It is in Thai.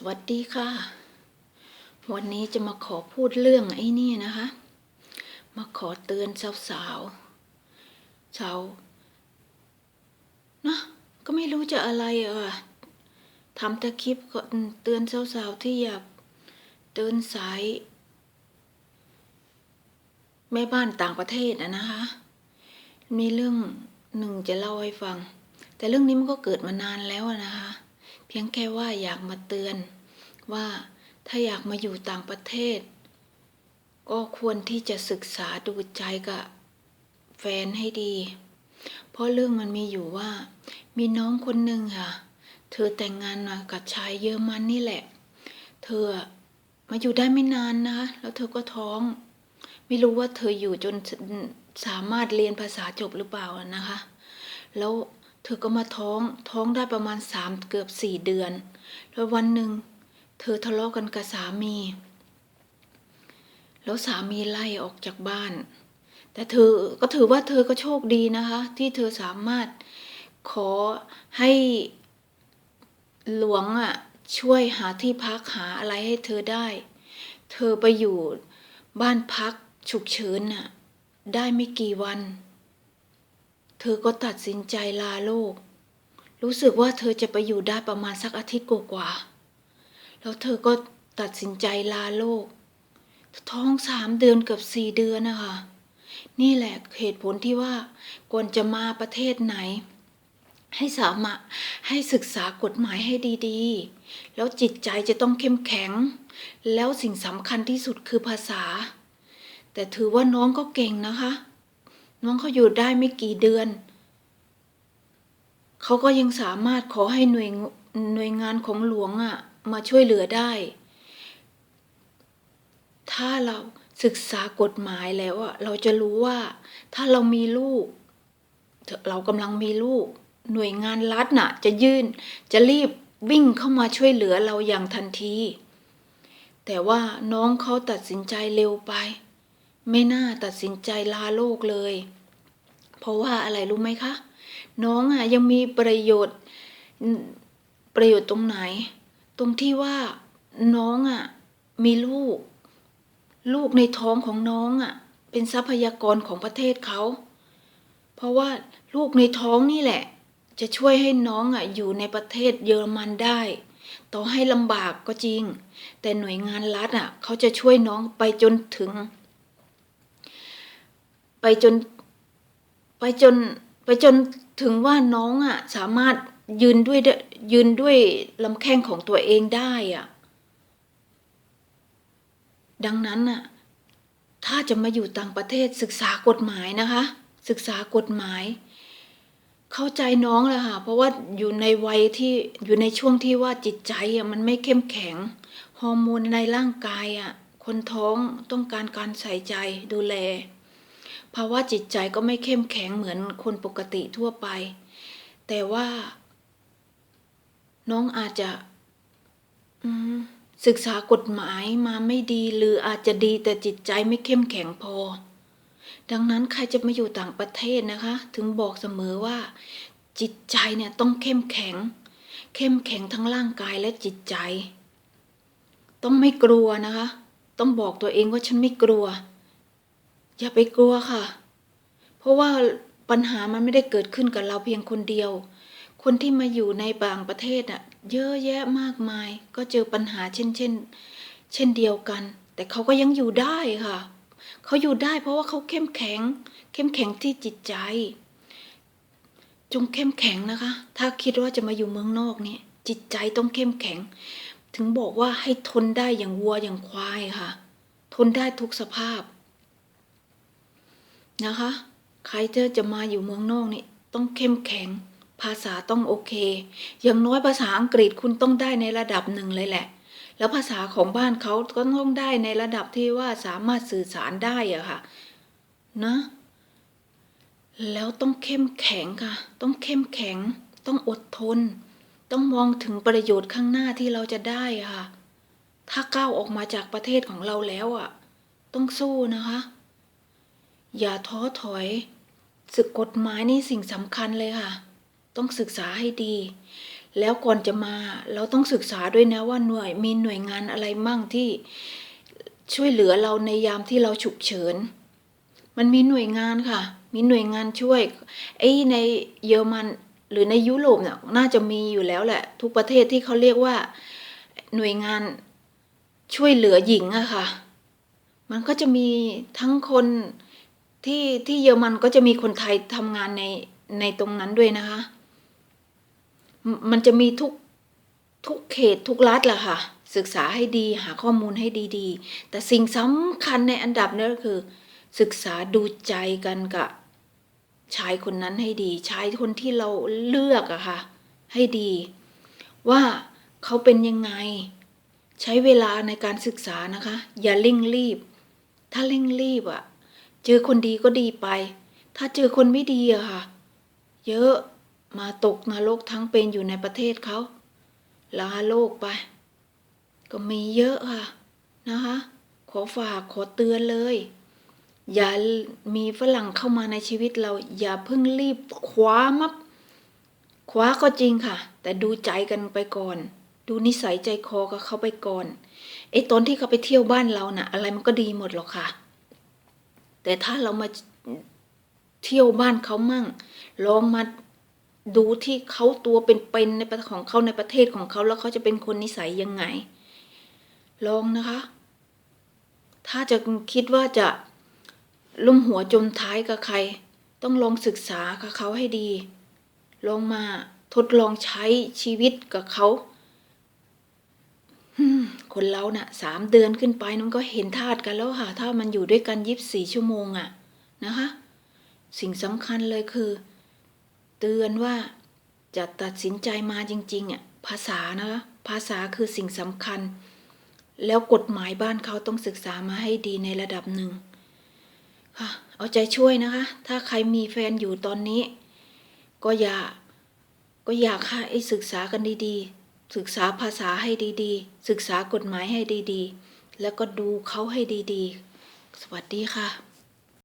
สวัสดีค่ะ วันนี้จะมาขอพูดเรื่องไอ้นี่นะคะ มาขอเตือนสาวๆสาวนะก็ไม่รู้จะอะไรอะทำแต่คลิปก็เตือนสาวๆที่อยากเดินสาย แม่บ้านต่างประเทศอะนะคะ มีเรื่องหนึ่งจะเล่าให้ฟัง แต่เรื่องนี้มันก็เกิดมานานแล้วนะคะ เพียงแค่ว่าอยากมาเตือนว่าถ้าอยากมาอยู่ต่างประเทศ ก็ควรที่จะศึกษาดูใจกับแฟนให้ดี เพราะเรื่องมันมีอยู่ว่า มีน้องคนหนึ่งค่ะ เธอแต่งงานมากับชายเยอรมันนี่แหละ เธอมาอยู่ได้ไม่นานนะคะแล้วเธอก็ท้อง ไม่รู้ว่าเธออยู่จนสามารถเรียนภาษาจบหรือเปล่านะคะ แล้ว ธอก็มาท้องท้องได้ประมาณสามเกือบสี่เดือน แล้ววันหนึ่ง เธอทะเลาะกันกับสามี แล้วสามีไล่ออกจากบ้าน แต่เธอก็ถือว่าเธอก็โชคดีนะคะ ที่เธอสามารถขอให้หลวงอะช่วยหาที่พักหาอะไรให้เธอได้ เธอไปอยู่บ้านพักฉุกเฉินน่ะได้ไม่กี่วัน เธอก็ตัดสินใจลาโลก รู้สึกว่าเธอจะไปอยู่ได้ประมาณสักอาทิตย์กว่าๆแล้วเธอก็ตัดสินใจลาโลก ท้องสามเดือนกือบสี่เดือนนะคะ นี่แหละเหตุผลที่ว่าควรจะมาประเทศไหน ให้สามารถให้ศึกษากฎหมายให้ดีๆ แล้วจิตใจจะต้องเข้มแข็ง แล้วสิ่งสำคัญที่สุดคือภาษา แต่ถือว่าน้องก็เก่งนะคะ น้องเขาอยู่ได้ไม่กี่เดือน เขาก็ยังสามารถขอให้หน่วยหน่วยงานของหลวงอะ่ะมาช่วยเหลือได้ ถ้าเราศึกษากฎหมายแล้วอะเราจะรู้ว่า ถ้าเรามีลูก เรากำลังมีลูก หน่วยงานรัฐน่ะ จะยื่นจะรีบวิ่งเข้ามาช่วยเหลือเราอย่างทันที แต่ว่าน้องเขาตัดสินใจเร็วไป ไม่น่าตัดสินใจลาโลกเลย เพราะว่าอะไรรู้ไหมคะ น้องอะยังมีประโยชน์ประโยชน์ตรงไหน ตรงที่ว่าน้องอะมีลูก ลูกในท้องของน้องอะ เป็นทรัพยากรของประเทศเขา เพราะว่าลูกในท้องนี่แหละ จะช่วยให้น้องอะอยู่ในประเทศเยอรมันได้ ต่อให้ลำบากก็จริง แต่หน่วยงานรัฐอะ เขาจะช่วยน้องไปจนถึง ไปจน ไปจนไปจนถึงว่าน้องอะ สามารถยืนด้วยยืนด้วยลำแข้งของตัวเองได้อะ ดังนั้นน่ะ ถ้าจะมาอยู่ต่างประเทศศึกษากฎหมายนะคะ ศึกษากฎหมาย เข้าใจน้องเลยค่ะ เพราะว่าอยู่ในวัยที่อยู่ในช่วงที่ว่าจิตใจอะมันไม่เข้มแข็งฮอร์โมนในร่างกายอะ คนท้องต้องการการใส่ใจดูแล ภาวะจิตใจก็ไม่เข้มแข็งเหมือนคนปกติทั่วไป แต่ว่า น้องอาจจะศึกษากฎหมายมาไม่ดี หรืออาจจะดีแต่จิตใจไม่เข้มแข็งพอ ดังนั้นใครจะมาอยู่ต่างประเทศนะคะ ถึงบอกเสมอว่า จิตใจเนี่ยต้องเข้มแข็ง เข้มแข็งทั้งร่างกายและจิตใจ ต้องไม่กลัวนะคะ ต้องบอกตัวเองว่าฉันไม่กลัว อย่าไปกลัวค่ะ เพราะว่าปัญหามันไม่ได้เกิดขึ้นกับเราเพียงคนเดียว คนที่มาอยู่ในบางประเทศอะ เยอะแยะมากมาย ก็เจอปัญหาเช่นเช่น เช่นเดียวกัน แต่เขาก็ยังอยู่ได้ค่ะ เขาอยู่ได้เพราะว่าเขาเข้มแข็ง เข้มแข็งที่จิตใจ จงเข้มแข็งนะคะ ถ้าคิดว่าจะมาอยู่เมืองนอกเนี่ยจิตใจต้องเข้มแข็ง ถึงบอกว่าให้ทนได้อย่างวัวอย่างควายค่ะ ทนได้ทุกสภาพ นะคะ ใครเจอจะมาอยู่เมืองนอกนี่ต้องเข้มแข็ง ภาษาต้องโอเค อย่างน้อยภาษาอังกฤษคุณต้องได้ในระดับหนึ่งเลยแหละ แล้วภาษาของบ้านเขาก็ต้องได้ในระดับที่ว่าสามารถสื่อสารได้อะค่ะ นะ แล้วต้องเข้มแข็งค่ะ ต้องเข้มแข็ง ต้องอดทน ต้องมองถึงประโยชน์ข้างหน้าที่เราจะได้ค่ะ ถ้าก้าวออกมาจากประเทศของเราแล้วอะต้องสู้นะคะ อย่าท้อถอยศึกกฎหมายนี่สิ่งสำคัญเลยค่ะ ต้องศึกษาให้ดี แล้วก่อนจะมาเราต้องศึกษาด้วยนะว่าหน่วยมีหน่วยงานอะไรมั่งที่ช่วยเหลือเราในยามที่เราฉุกเฉิน มันมีหน่วยงานค่ะ มีหน่วยงานช่วยไอ้ในเยอรมันหรือในยุโรปเนี่ยน่าจะมีอยู่แล้วแหละ ทุกประเทศที่เขาเรียกว่าหน่วยงานช่วยเหลือหญิงอะค่ะ มันก็จะมีทั้งคน ที่ที่เยอรมันก็จะมีคนไทยทำงานในในตรงนั้นด้วยนะคะ มันจะมีทุกทุกเขตทุกรัฐแหละค่ะ ศึกษาให้ดีหาข้อมูลให้ดีๆ แต่สิ่งสำคัญในอันดับนี่ยก็คือ ศึกษาดูใจกันกับชายคนนั้นให้ดีชายคนที่เราเลือกอะค่ะ ให้ดี ว่าเขาเป็นยังไง ใช้เวลาในการศึกษานะคะ อย่าเร่งรีบ ถ้าเร่งรีบอะ เจอคนดีก็ดีไป ถ้าเจอคนไม่ดีอะค่ะ เยอะมาตกนรกทั้งเป็นอยู่ในประเทศเขาลาโลกไป ก็มีเยอะค่ะนะคะ ขอฝากขอเตือนเลย อย่ามีฝรั่งเข้ามาในชีวิตเราอย่าเพิ่งรีบคว้ามับคว้าก็จริงค่ะ แต่ดูใจกันไปก่อน ดูนิสัยใจคอกับเขาไปก่อนไอ้ตอนที่เขาไปเที่ยวบ้านเราน่ะ อะไรมันก็ดีหมดหรอกค่ะ แต่ถ้าเรามาเที่ยวบ้านเขามั่ง ลองมาดูที่เขาตัวเป็นๆในประของเขาในประเทศของเขาแล้วเขาจะเป็นคนนิสัยยังไง ลองนะคะ ถ้าจะคิดว่าจะลุ่มหัวจมท้ายกับใคร ต้องลองศึกษากับเขาให้ดี ลองมาทดลองใช้ชีวิตกับเขา คนเราน่ะสามเดือนขึ้นไปมันก็เห็นธาตุกันแล้วค่ะ ถ้ามันอยู่ด้วยกันยีิบสี่ชั่วโมงอะนะคะ สิ่งสำคัญเลยคือ เตือนว่าจะตัดสินใจมาจริงๆอะภาษานะคะภาษาคือสิ่งสำคัญ แล้วกฎหมายบ้านเขาต้องศึกษามาให้ดีในระดับหนึ่งค่ะเอาใจช่วยนะคะ ถ้าใครมีแฟนอยู่ตอนนี้ ก็อย่าก็อยากให้ศึกษากันดีๆ ศึกษาภาษาให้ดีๆ ศึกษากฎหมายให้ดีๆ แล้วก็ดูเขาให้ดีๆ สวัสดีค่ะ